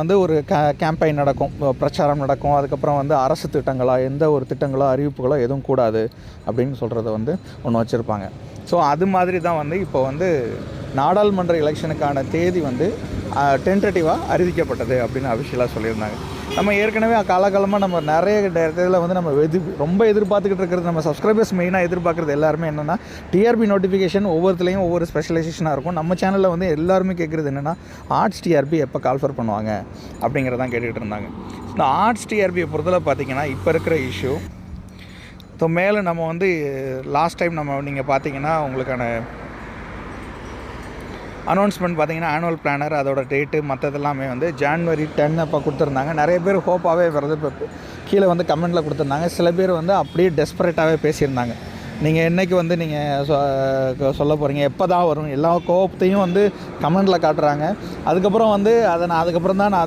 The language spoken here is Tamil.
வந்து ஒரு கே கேம்பெயின் நடக்கும் பிரச்சாரம் நடக்கும். அதுக்கப்புறம் வந்து அரசு திட்டங்களா எந்த ஒரு திட்டங்களோ அறிவிப்புகளோ எதுவும் கூடாது அப்படின்னு சொல்கிறத வந்து ஒன்று வச்சுருப்பாங்க. ஸோ அது மாதிரி தான் வந்து இப்போ வந்து நாடாளுமன்ற எலெக்ஷனுக்கான தேதி வந்து டென்டேட்டிவாக அறிவிக்கப்பட்டது அப்படின்னு அபிஷியலாக சொல்லியிருந்தாங்க. நம்ம ஏற்கனவே காலகாலமாக நம்ம நிறைய இதில் வந்து நம்ம எது ரொம்ப எதிர்பார்த்துக்கிட்டு இருக்கிறது நம்ம சப்ஸ்கிரைபர்ஸ் மெயினாக எதிர்பார்க்குறது எல்லாருமே என்னென்னா டிஆர்பி நோட்டிஃபிகேஷன் ஒவ்வொருத்துலேயும் ஒவ்வொரு ஸ்பெஷலைசேஷனாக இருக்கும். நம்ம சேனலில் வந்து எல்லாருமே கேட்குறது என்னென்னா ஆர்ட்ஸ் டிஆர்பி எப்போ கால்ஃபர் பண்ணுவாங்க? அப்படிங்கிறதான் கேட்டுக்கிட்டு இருந்தாங்க. இந்த ஆர்ட்ஸ் டிஆர்பியை பொறுத்தவரை பார்த்திங்கன்னா இப்போ இருக்கிற இஷ்யூ ஸோ மேலே நம்ம வந்து லாஸ்ட் டைம் நம்ம நீங்கள் பார்த்தீங்கன்னா உங்களுக்கான அனௌன்ஸ்மெண்ட் பார்த்தீங்கன்னா ஆனுவல் பிளானர் அதோட டேட்டு மற்றதெல்லாமே வந்து ஜான்வரி டென் அப்போ கொடுத்துருந்தாங்க. நிறைய பேர் ஹோப்பாகவே வருது இப்போ கீழே வந்து கமெண்ட்டில் கொடுத்துருந்தாங்க. சில பேர் வந்து அப்படியே டெஸ்பரேட்டாகவே பேசியிருந்தாங்க. நீங்கள் என்னைக்கு வந்து நீங்கள் சொல்ல போகிறீங்க எப்போ தான் வரும்? எல்லா கோபத்தையும் வந்து கமெண்டில் காட்டுறாங்க. அதுக்கப்புறம் வந்து அதை நான் அதுக்கப்புறம் தான் நான்